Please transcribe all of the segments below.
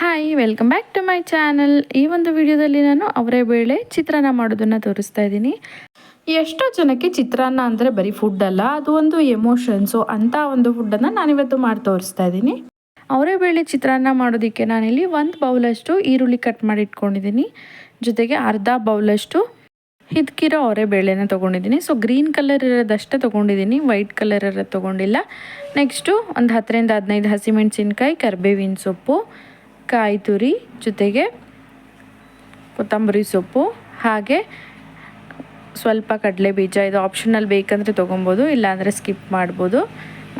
Hi welcome back to my channel ಈ ಒಂದು ವಿಡಿಯೋದಲ್ಲಿ ನಾನು ಅವರೇ ಬೇಳೆ ಚಿತ್ರಾನ್ನ ಮಾಡೋದನ್ನು ತೋರಿಸ್ತಾ ಇದ್ದೀನಿ. ಎಷ್ಟೋ ಜನಕ್ಕೆ ಚಿತ್ರಾನ್ನ ಅಂದರೆ ಬರೀ ಫುಡ್ ಅಲ್ಲ, ಅದು ಒಂದು ಎಮೋಷನ್ಸು ಅಂಥ ಒಂದು ಫುಡ್ಡನ್ನು ನಾನಿವತ್ತು ಮಾಡಿ ತೋರಿಸ್ತಾ ಇದ್ದೀನಿ. ಅವರೇ ಬೇಳೆ ಚಿತ್ರಾನ್ನ ಮಾಡೋದಕ್ಕೆ ನಾನಿಲ್ಲಿ ಒಂದು ಬೌಲಷ್ಟು ಈರುಳ್ಳಿ ಕಟ್ ಮಾಡಿ ಇಟ್ಕೊಂಡಿದ್ದೀನಿ. ಜೊತೆಗೆ ಅರ್ಧ ಬೌಲಷ್ಟು ಹಿದ್ಕಿರೋ ಅವರೇ ಬೇಳೆನ ತೊಗೊಂಡಿದ್ದೀನಿ. ಸೊ ಗ್ರೀನ್ ಕಲರ್ ಇರೋದಷ್ಟೇ ತೊಗೊಂಡಿದ್ದೀನಿ ವೈಟ್ ಕಲರ್ ಇರೋದು ತೊಗೊಂಡಿಲ್ಲ. ನೆಕ್ಸ್ಟು ಒಂದು ಹತ್ತರಿಂದ ಹದಿನೈದು ಹಸಿಮೆಣಸಿನ್ಕಾಯಿ ಕರ್ಬೇವಿನ ಸೊಪ್ಪು ಕಾಯಿ ತುರಿ ಜೊತೆಗೆ ಕೊತ್ತಂಬರಿ ಸೊಪ್ಪು, ಹಾಗೆ ಸ್ವಲ್ಪ ಕಡಲೆ ಬೀಜ. ಇದು ಆಪ್ಷನಲ್ ಬೇಕಂದರೆ ತೊಗೊಬೋದು, ಇಲ್ಲಾಂದರೆ ಸ್ಕಿಪ್ ಮಾಡ್ಬೋದು.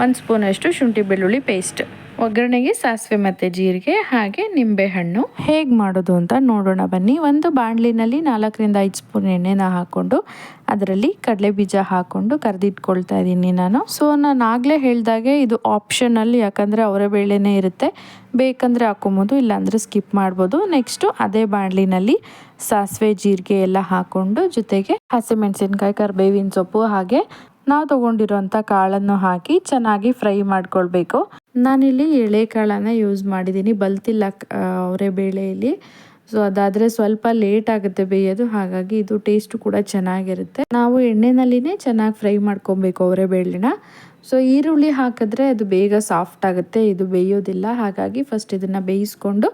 ಒಂದು ಸ್ಪೂನಷ್ಟು ಶುಂಠಿ ಬೆಳ್ಳುಳ್ಳಿ ಪೇಸ್ಟ್ ಒಗ್ಗರಣೆಗೆ ಸಾಸಿವೆ ಮತ್ತು ಜೀರಿಗೆ ಹಾಗೆ ನಿಂಬೆಹಣ್ಣು ಹೇಗೆ ಮಾಡೋದು ಅಂತ ನೋಡೋಣ ಬನ್ನಿ. ಒಂದು ಬಾಣಲಿನಲ್ಲಿ ನಾಲ್ಕರಿಂದ ಐದು ಸ್ಪೂನ್ ಎಣ್ಣೆನ ಹಾಕ್ಕೊಂಡು ಅದರಲ್ಲಿ ಕಡಲೆ ಬೀಜ ಹಾಕ್ಕೊಂಡು ಕರೆದಿಟ್ಕೊಳ್ತಾ ಇದ್ದೀನಿ ನಾನು. ಸೊ ನಾನು ಆಗಲೇ ಹೇಳಿದಾಗೆ ಇದು ಆಪ್ಷನಲ್ಲಿ ಯಾಕಂದರೆ ಅವರ ಬೇಳೆನೇ ಇರುತ್ತೆ. ಬೇಕಂದರೆ ಹಾಕೊಬೋದು, ಇಲ್ಲಾಂದರೆ ಸ್ಕಿಪ್ ಮಾಡ್ಬೋದು. ನೆಕ್ಸ್ಟು ಅದೇ ಬಾಣಲಿನಲ್ಲಿ ಸಾಸಿವೆ, ಜೀರಿಗೆ ಎಲ್ಲ ಹಾಕ್ಕೊಂಡು ಜೊತೆಗೆ ಹಸಿಮೆಣಸಿನ್ಕಾಯಿ, ಕರಿಬೇವಿನ ಸೊಪ್ಪು ಹಾಗೆ ನಾವು ತೊಗೊಂಡಿರೋಂಥ ಕಾಳನ್ನು ಹಾಕಿ ಚೆನ್ನಾಗಿ ಫ್ರೈ ಮಾಡ್ಕೊಳ್ಬೇಕು. ನಾನಿಲ್ಲಿ ಎಳೆಕಾಳನ್ನು ಯೂಸ್ ಮಾಡಿದ್ದೀನಿ ಬಲ್ತಿಲ್ಲ ಅವರೇ ಬೇಳೆಯಲ್ಲಿ. ಸೊ ಅದಾದರೆ ಸ್ವಲ್ಪ ಲೇಟ್ ಆಗುತ್ತೆ ಬೇಯೋದು. ಹಾಗಾಗಿ ಇದು ಟೇಸ್ಟ್ ಕೂಡ ಚೆನ್ನಾಗಿರುತ್ತೆ. ನಾವು ಎಣ್ಣೆನಲ್ಲಿನೇ ಚೆನ್ನಾಗಿ ಫ್ರೈ ಮಾಡ್ಕೊಬೇಕು ಅವರೇ ಬೇಳೆನ. ಸೊ ಈರುಳ್ಳಿ ಹಾಕಿದ್ರೆ ಅದು ಬೇಗ ಸಾಫ್ಟ್ ಆಗುತ್ತೆ. ಇದು ಬೇಯೋದಿಲ್ಲ. ಹಾಗಾಗಿ ಫಸ್ಟ್ ಇದನ್ನು ಬೇಯಿಸ್ಕೊಂಡು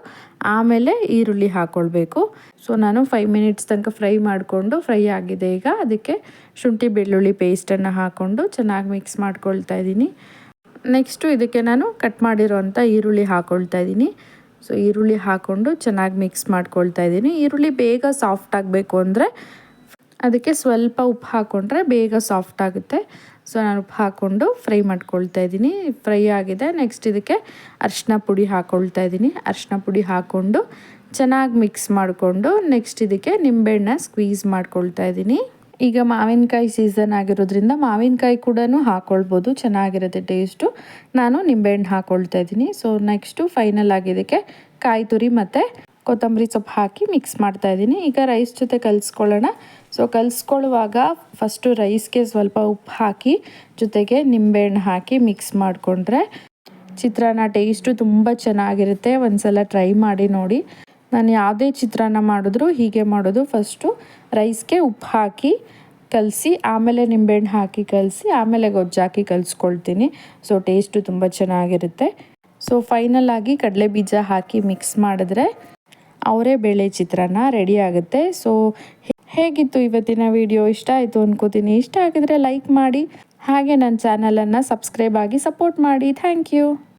ಆಮೇಲೆ ಈರುಳ್ಳಿ ಹಾಕ್ಕೊಳ್ಬೇಕು ಸೊ ನಾನು ಫೈವ್ ಮಿನಿಟ್ಸ್ ತನಕ ಫ್ರೈ ಮಾಡಿಕೊಂಡು ಫ್ರೈ ಆಗಿದೆ ಈಗ. ಅದಕ್ಕೆ ಶುಂಠಿ ಬೆಳ್ಳುಳ್ಳಿ ಪೇಸ್ಟನ್ನು ಹಾಕ್ಕೊಂಡು ಚೆನ್ನಾಗಿ ಮಿಕ್ಸ್ ಮಾಡ್ಕೊಳ್ತಾ ಇದ್ದೀನಿ ನೆಕ್ಸ್ಟು ಇದಕ್ಕೆ ನಾನು ಕಟ್ ಮಾಡಿರೋಂಥ ಈರುಳ್ಳಿ ಹಾಕ್ಕೊಳ್ತಾ ಇದ್ದೀನಿ. ಸೊ, ಈರುಳ್ಳಿ ಹಾಕ್ಕೊಂಡು ಚೆನ್ನಾಗಿ ಮಿಕ್ಸ್ ಮಾಡ್ಕೊಳ್ತಾ ಇದ್ದೀನಿ. ಈರುಳ್ಳಿ ಬೇಗ ಸಾಫ್ಟ್ ಆಗಬೇಕು ಅಂದರೆ ಅದಕ್ಕೆ ಸ್ವಲ್ಪ ಉಪ್ಪು ಹಾಕ್ಕೊಂಡ್ರೆ ಬೇಗ ಸಾಫ್ಟ್ ಆಗುತ್ತೆ. ಸೊ, ನಾನು ಉಪ್ಪು ಹಾಕ್ಕೊಂಡು ಫ್ರೈ ಮಾಡ್ಕೊಳ್ತಾ ಇದ್ದೀನಿ. ಫ್ರೈ ಆಗಿದೆ. ನೆಕ್ಸ್ಟ್ ಇದಕ್ಕೆ ಅರಿಶಿನ ಪುಡಿ ಹಾಕ್ಕೊಳ್ತಾ ಇದ್ದೀನಿ. ಅರಿಶಿನ ಪುಡಿ ಹಾಕ್ಕೊಂಡು ಚೆನ್ನಾಗಿ ಮಿಕ್ಸ್ ಮಾಡಿಕೊಂಡು ನೆಕ್ಸ್ಟ್ ಇದಕ್ಕೆ ನಿಂಬೆಹಣ್ಣ ಸ್ಕ್ವೀಸ್ ಮಾಡ್ಕೊಳ್ತಾ ಇದ್ದೀನಿ. ಈಗ ಮಾವಿನಕಾಯಿ ಸೀಸನ್ ಆಗಿರೋದ್ರಿಂದ ಮಾವಿನಕಾಯಿ ಕೂಡ ಹಾಕ್ಕೊಳ್ಬೋದು ಚೆನ್ನಾಗಿರುತ್ತೆ ಟೇಸ್ಟು ನಾನು ನಿಂಬೆಹಣ್ಣು ಹಾಕ್ಕೊಳ್ತಾ ಇದ್ದೀನಿ. ಸೊ ನೆಕ್ಸ್ಟು ಫೈನಲ್ ಆಗಿದ್ದಕ್ಕೆ ಕಾಯಿ ತುರಿ ಮತ್ತು ಕೊತ್ತಂಬರಿ ಸೊಪ್ಪು ಹಾಕಿ ಮಿಕ್ಸ್ ಮಾಡ್ತಾ ಇದ್ದೀನಿ. ಈಗ ರೈಸ್ ಜೊತೆ ಕಲಿಸ್ಕೊಳ್ಳೋಣ. ಸೊ ಕಲಿಸ್ಕೊಳ್ಳುವಾಗ ಫಸ್ಟು ರೈಸ್ಗೆ ಸ್ವಲ್ಪ ಉಪ್ಪು ಹಾಕಿ, ಜೊತೆಗೆ ನಿಂಬೆಹಣ್ಣು ಹಾಕಿ ಮಿಕ್ಸ್ ಮಾಡಿಕೊಂಡ್ರೆ ಚಿತ್ರಾನ್ನ ಟೇಸ್ಟು ತುಂಬ ಚೆನ್ನಾಗಿರುತ್ತೆ. ಒಂದು ಸಲ ಟ್ರೈ ಮಾಡಿ ನೋಡಿ. ನಾನು ಯಾವುದೇ ಚಿತ್ರಾನ್ನ ಮಾಡಿದ್ರು ಹೀಗೆ ಮಾಡೋದು. ಫಸ್ಟು ರೈಸ್ಗೆ ಉಪ್ಪು ಹಾಕಿ ಕಲಸಿ, ಆಮೇಲೆ ನಿಂಬೆಹಣ್ಣು ಹಾಕಿ ಕಲಸಿ, ಆಮೇಲೆ ಗೊಜ್ಜು ಹಾಕಿ ಕಲಿಸ್ಕೊಳ್ತೀನಿ. ಸೊ, ಟೇಸ್ಟು ತುಂಬ ಚೆನ್ನಾಗಿರುತ್ತೆ. ಸೊ, ಫೈನಲ್ ಆಗಿ ಕಡಲೆ ಬೀಜ ಹಾಕಿ ಮಿಕ್ಸ್ ಮಾಡಿದ್ರೆ ಅವರೇ ಬೇಳೆ ಚಿತ್ರಾನ್ನ ರೆಡಿ ಆಗುತ್ತೆ. ಸೊ, ಹೇಗಿತ್ತು ಇವತ್ತಿನ ವಿಡಿಯೋ? ಇಷ್ಟ ಆಯಿತು ಅನ್ಕೋತೀನಿ. ಇಷ್ಟ ಆಗಿದ್ರೆ ಲೈಕ್ ಮಾಡಿ. ಹಾಗೆ ನನ್ನ ಚಾನಲನ್ನು ಸಬ್ಸ್ಕ್ರೈಬ್ ಆಗಿ ಸಪೋರ್ಟ್ ಮಾಡಿ. Thank you.